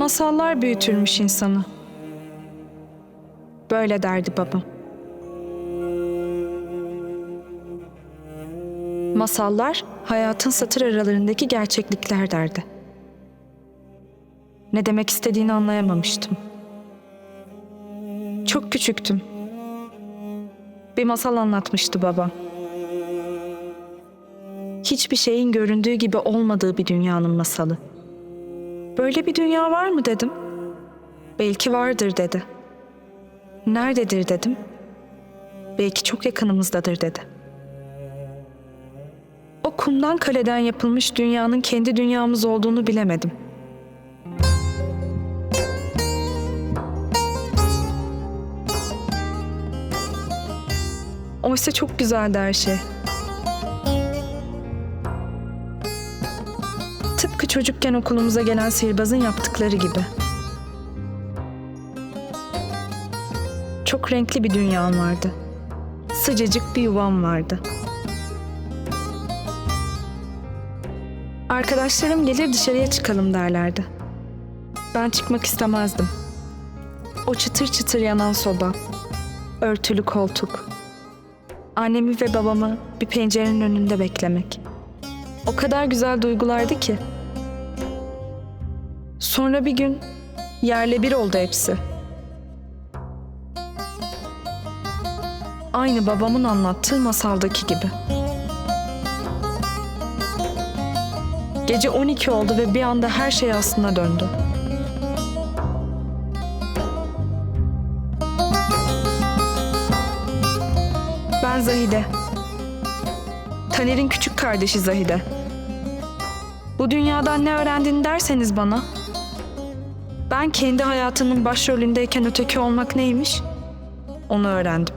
Masallar büyütürmüş insanı. Böyle derdi babam. Masallar hayatın satır aralarındaki gerçeklikler derdi. Ne demek istediğini anlayamamıştım. Çok küçüktüm. Bir masal anlatmıştı babam. Hiçbir şeyin göründüğü gibi olmadığı bir dünyanın masalı. Böyle bir dünya var mı dedim. Belki vardır dedi. Nerededir dedim. Belki çok yakınımızdadır dedi. O kumdan kaleden yapılmış dünyanın kendi dünyamız olduğunu bilemedim. Oysa çok güzeldi her şey. Tıpkı çocukken okulumuza gelen sihirbazın yaptıkları gibi. Çok renkli bir dünyam vardı. Sıcacık bir yuvam vardı. Arkadaşlarım gelir dışarıya çıkalım derlerdi. Ben çıkmak istemezdim. O çıtır çıtır yanan soba, örtülü koltuk, annemi ve babamı bir pencerenin önünde beklemek. O kadar güzel duygulardı ki. Sonra bir gün yerle bir oldu hepsi. Aynı babamın anlattığı masaldaki gibi. Gece 12 oldu ve bir anda her şey aslına döndü. Ben Zahide. Taner'in küçük kardeşi Zahide. Bu dünyadan ne öğrendin derseniz bana, ben kendi hayatımın başrolündeyken öteki olmak neymiş? Onu öğrendim.